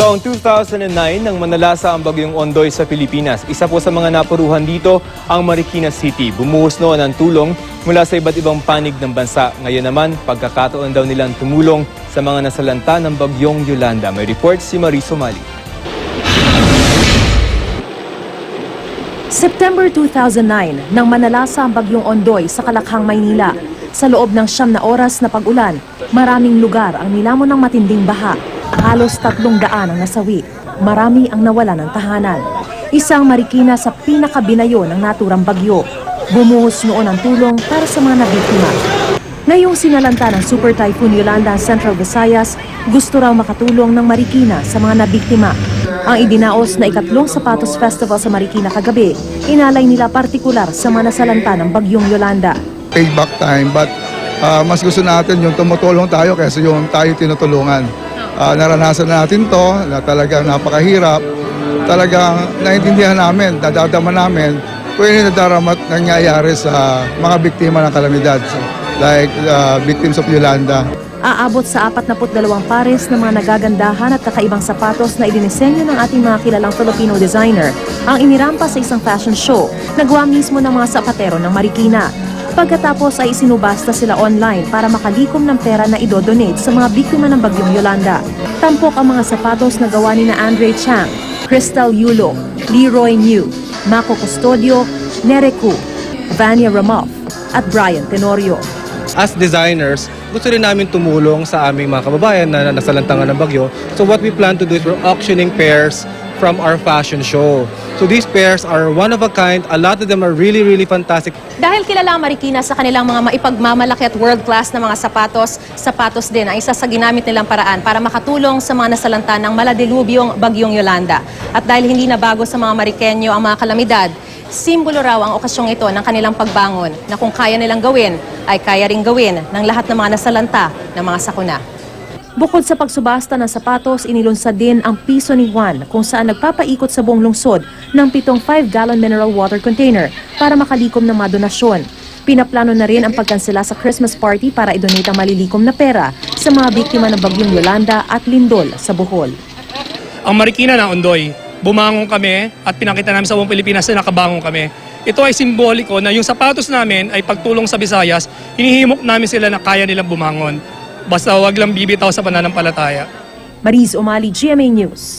Taong 2009 nang manalasa ang bagyong Ondoy sa Pilipinas. Isa po sa mga napuruhan dito ang Marikina City. Bumuhos noon ang tulong mula sa iba't ibang panig ng bansa. Ngayon naman, pagkakataon daw nilang tumulong sa mga nasalanta ng bagyong Yolanda. May report si Marie Somali. September 2009, nang manalasa ang bagyong Ondoy sa Kalakhang, Maynila. Sa loob ng siyam na oras na pag-ulan, maraming lugar ang nilamon ng matinding baha. Halos tatlong daan ang nasawi. Marami ang nawala ng tahanan. Isang Marikina sa pinakabinayo ng naturang bagyo. Bumuhos noon ang tulong para sa mga nabiktima. Ngayong sinalanta ng Super Typhoon Yolanda ang Central Visayas, gusto raw makatulong ng Marikina sa mga nabiktima. Ang idinaos na ikatlong Sapatos Festival sa Marikina kagabi, inalay nila partikular sa mga nasalanta ng bagyong Yolanda. payback time but ah, mas gusto natin yung tumutulong tayo kaysa yung tayo tinutulungan. Ah, naranasan na natin to na talagang napakahirap. Talagang naintindihan namin, dadadama namin kung ano nadarama at nangyayari sa mga biktima ng kalamidad. Like ah, victims of Yolanda. Aabot sa 42 pares ng mga nagagandahan at kakaibang sapatos na idinisenyo ng ating mga kilalang Filipino designer ang inirampa sa isang fashion show na gawa mismo ng mga sapatero ng Marikina. Pagkatapos ay isinubasta sila online para makalikom ng pera na idodonate sa mga biktima ng bagyong Yolanda. Tampok ang mga sapatos na gawa ni na Andre Chang, Crystal Yulo, Leroy New, Mako Custodio, Nereku, Vania Ramoff at Brian Tenorio. as designers, gusto rin namin tumulong sa aming mga kababayan na nasalantangan ng bagyo. So what we plan to do is we're auctioning pairs from our fashion show. So these pairs are one of a kind. A lot of them are really, really fantastic. Dahil kilala ang Marikina sa kanilang mga maipagmamalaki at world-class na mga sapatos, sapatos din ang isa sa ginamit nilang paraan para makatulong sa mga nasalanta ng maladilubyong bagyong Yolanda. At dahil hindi na bago sa mga Marikenyo ang mga kalamidad, simbolo raw ang okasyong ito ng kanilang pagbangon na kung kaya nilang gawin, ay kaya ring gawin ng lahat ng mga nasalanta ng mga sakuna. Bukod sa pagsubasta ng sapatos, inilunsad din ang piso ni Juan kung saan nagpapaikot sa buong lungsod ng pitong 5-gallon mineral water container para makalikom ng mga donasyon. Pinaplano na rin ang pagkansela sa Christmas party para idonate ang malilikom na pera sa mga biktima ng bagyong Yolanda at Lindol sa Bohol. ang Marikina na Ondoy. Bumangon kami at pinakita namin sa buong Pilipinas na nakabangon kami. Ito ay simboliko na yung sapatos namin ay pagtulong sa Visayas, hinihimok namin sila na kaya nilang bumangon. Basta wag lang bibitaw sa pananampalataya. Mariz Umali, GMA News.